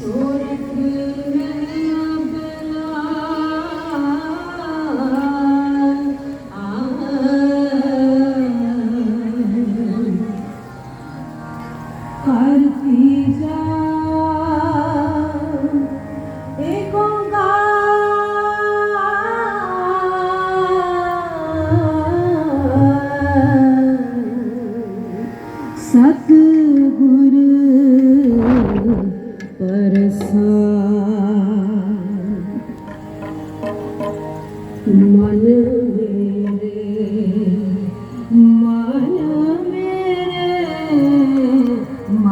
Glória a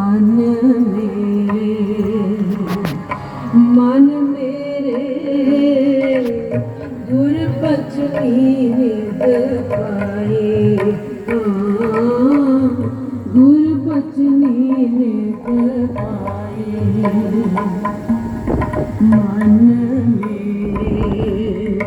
ਮਨ ਮੇਰੇ ਮਨ ਮੇਰੇ ਗੁਰ ਪਛਮੀ ਨਿਦ ਪਾਏ। ਗੁਰ ਪਛਮੀ ਨਿਦ ਪਾਏ। ਮਨ ਮੇਰੇ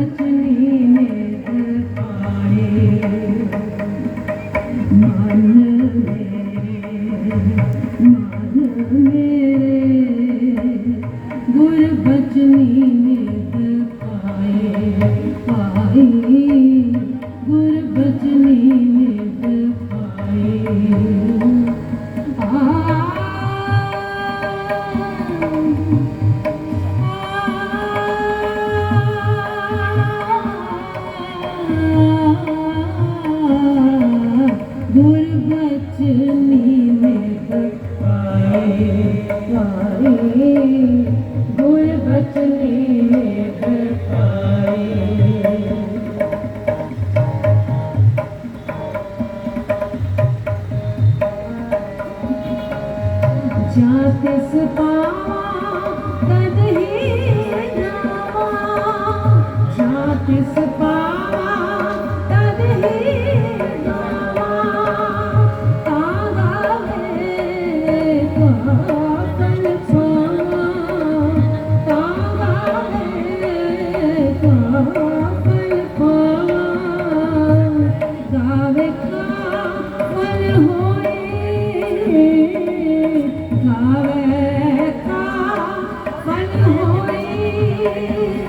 चले you.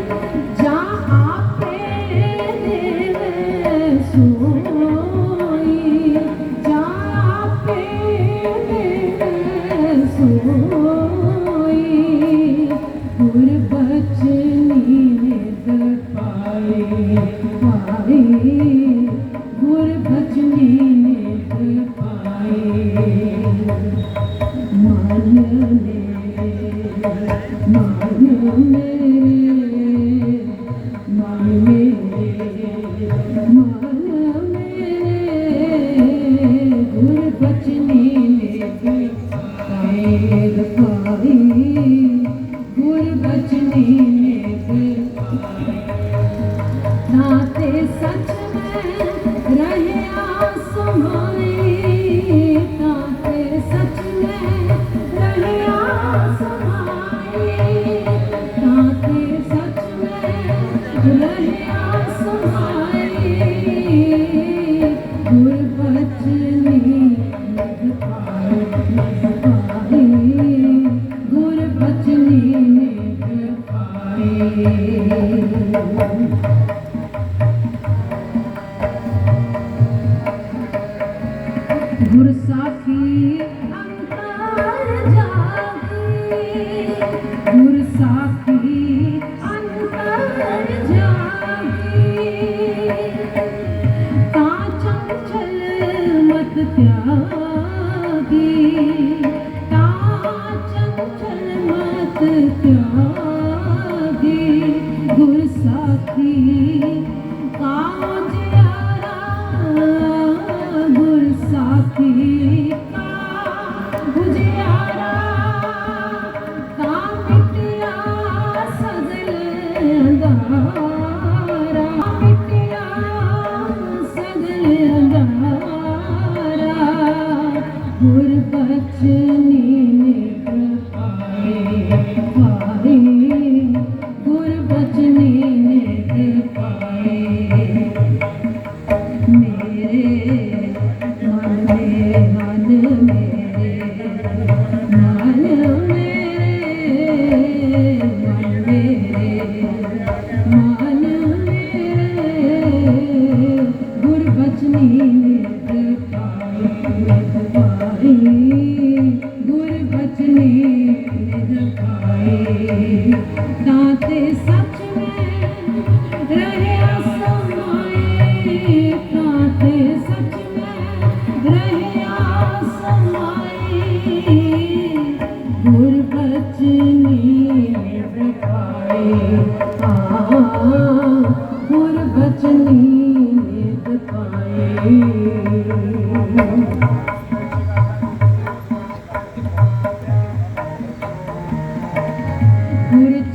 नाते सच में ਗੁਰ ਸਾਖੀ ਕਾਜ ਆਰਾ ਗੁਰ ਸਾਖੀ ਗੁਰ ਬਚਨੇ ਨੇ ਪ੍ਰਭਾਏ ਪਾਏ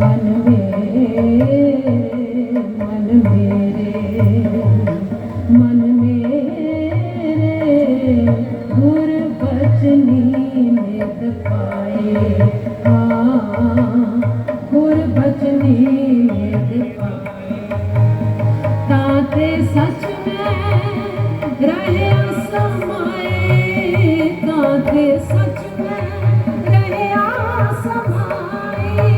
मन में मन में ਪਿਆਰੇ ਸੱਚ ਮੈਂ ਰਹਿਆ ਸਮਾਏ ਕਾਤੇ ਸੱਚ ਮੈਂ ਰਹਿਆ ਸਮਾਏ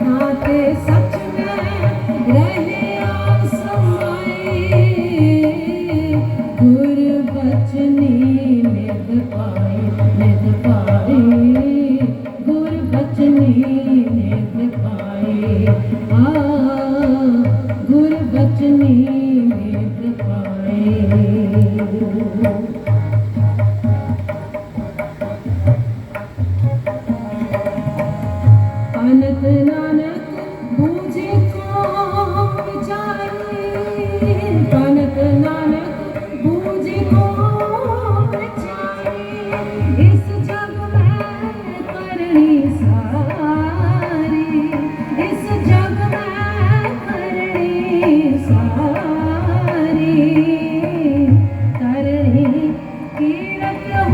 ਕਾਤੇ ਸੱਚ ਮੈਂ ਰਹਿਆ ਸਮਾਏ ਗੁਰ ਬਚਨੀ ਨਿਦ ਪਾਈ ਨਿਦ ਪਾਈ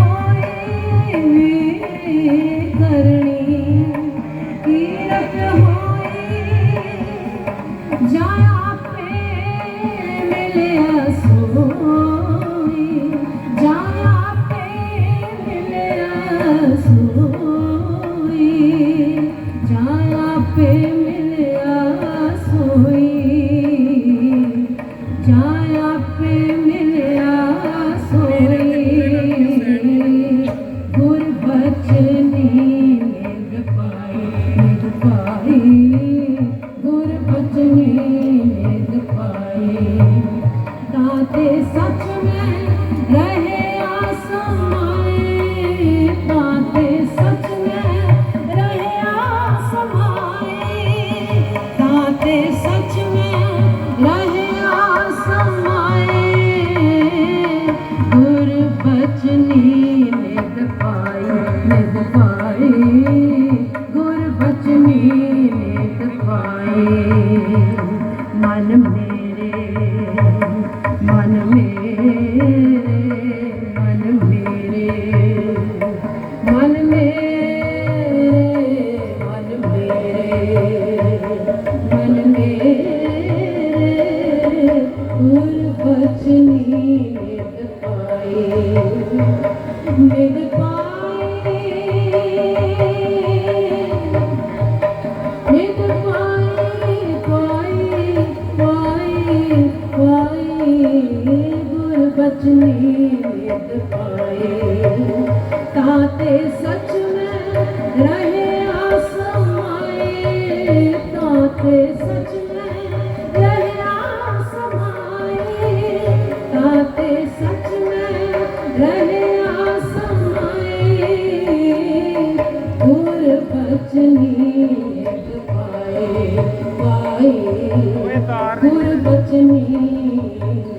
होए मेरे ਨੀਤ ਪਾਏ ਮਨ ਮੇਰੇ ਮਨ ਮੇਰੇ ਮਨ ਮੇਰੇ ਮਨ ਮੇਰੇ ਮਨ ਮੇਰੇ ਮਨ ਮੇਰੇ ਹੋਰ ਬਚਨੀ ਨੀਤ ਪਾਏ ਮੇਰੇ बचनी